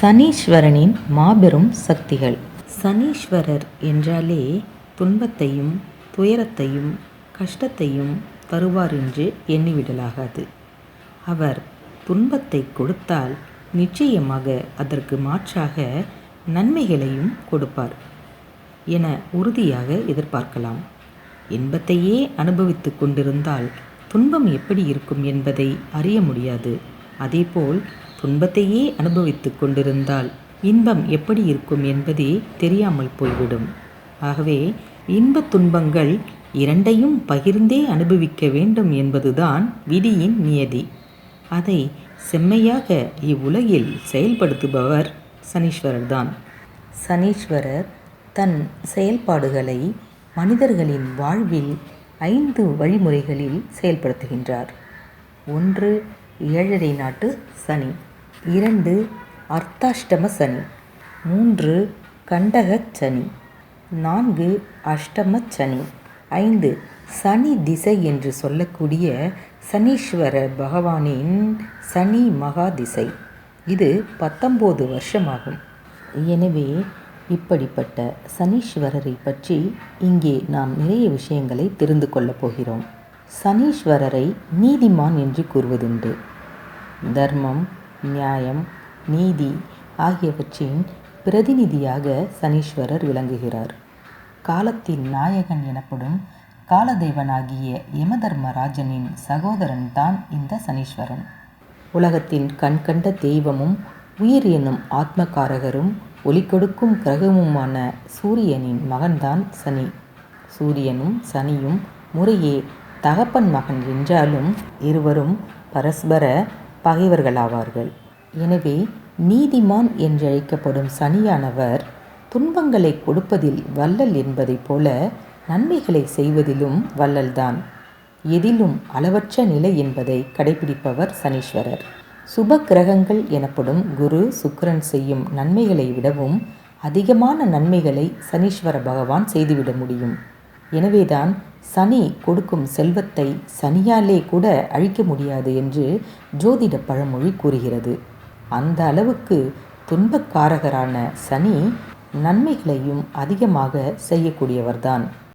சனீஸ்வரனின் மாபெரும் சக்திகள். சனீஸ்வரர் என்றாலே துன்பத்தையும் துயரத்தையும் கஷ்டத்தையும் தருவார் என்று எண்ணிவிடலாகாது. அவர் துன்பத்தை கொடுத்தால் நிச்சயமாக அதற்கு மாற்றாக நன்மைகளையும் கொடுப்பார் என உறுதியாக எதிர்பார்க்கலாம். இன்பத்தையே அனுபவித்து கொண்டிருந்தால் துன்பம் எப்படி இருக்கும் என்பதை அறிய முடியாது. அதேபோல் துன்பத்தையே அனுபவித்து கொண்டிருந்தால் இன்பம் எப்படி இருக்கும் என்பதே தெரியாமல் போய்விடும். ஆகவே இன்ப துன்பங்கள் இரண்டையும் பகிர்ந்தே அனுபவிக்க வேண்டும் என்பதுதான் விதியின் நியதி. அதை செம்மையாக இவ்வுலகில் செயல்படுத்துபவர் சனீஸ்வரர்தான் சனீஸ்வரர் தன் செயல்பாடுகளை மனிதர்களின் வாழ்வில் ஐந்து வழிமுறைகளில் செயல்படுத்துகின்றார். ஒன்று ஏழரை நாட்டு சனி. இரண்டு அர்த்தாஷ்டம சனி மூன்று கண்டகச் சனி நான்கு அஷ்டம சனி ஐந்து சனி திசை என்று சொல்லக்கூடிய சனீஸ்வர பகவானின் சனி மகா திசை. இது பத்தொம்போது வருஷமாகும். எனவே இப்படிப்பட்ட சனீஸ்வரரை பற்றி இங்கே நாம் நிறைய விஷயங்களை தெரிந்து கொள்ளப் போகிறோம். சனீஸ்வரரை நீதிமான் என்று கூறுவதுண்டு. தர்மம் நியாயம் நீதி ஆகியவற்றின் பிரதிநிதியாக சனீஸ்வரர் விளங்குகிறார். காலத்தின் நாயகன் எனப்படும் காலதேவனாகிய யமதர்மராஜனின் சகோதரன் தான் இந்த சனீஸ்வரன். உலகத்தின் கண்கண்ட தெய்வமும் உயிர் என்னும் ஆத்மகாரகரும் ஒளி கொடுக்கும் கிரகமுமான சூரியனின் மகன்தான் சனி. சூரியனும் சனியும் முறையே தகப்பன் மகன் என்றாலும் இருவரும் பரஸ்பர பகைவர்களாவார்கள் எனவே நீதிமான் என்றழைக்கப்படும் சனியானவர் துன்பங்களை கொடுப்பதில் வள்ளல் என்பதைப் போல நன்மைகளை செய்வதிலும் வள்ளல்தான் எதிலும் அளவற்ற நிலை என்பதை கடைபிடிப்பவர் சனீஸ்வரர். சுப கிரகங்கள் எனப்படும் குரு சுக்கரன் செய்யும் நன்மைகளை விடவும் அதிகமான நன்மைகளை சனீஸ்வர பகவான் செய்துவிட முடியும். எனவேதான் சனி கொடுக்கும் செல்வத்தை சனியாலே கூட அழிக்க முடியாது என்று ஜோதிட பழமொழி கூறுகிறது. அந்த அளவுக்கு துன்பக்காரகரான சனி நன்மைகளையும் அதிகமாக செய்யக்கூடியவர்தான்.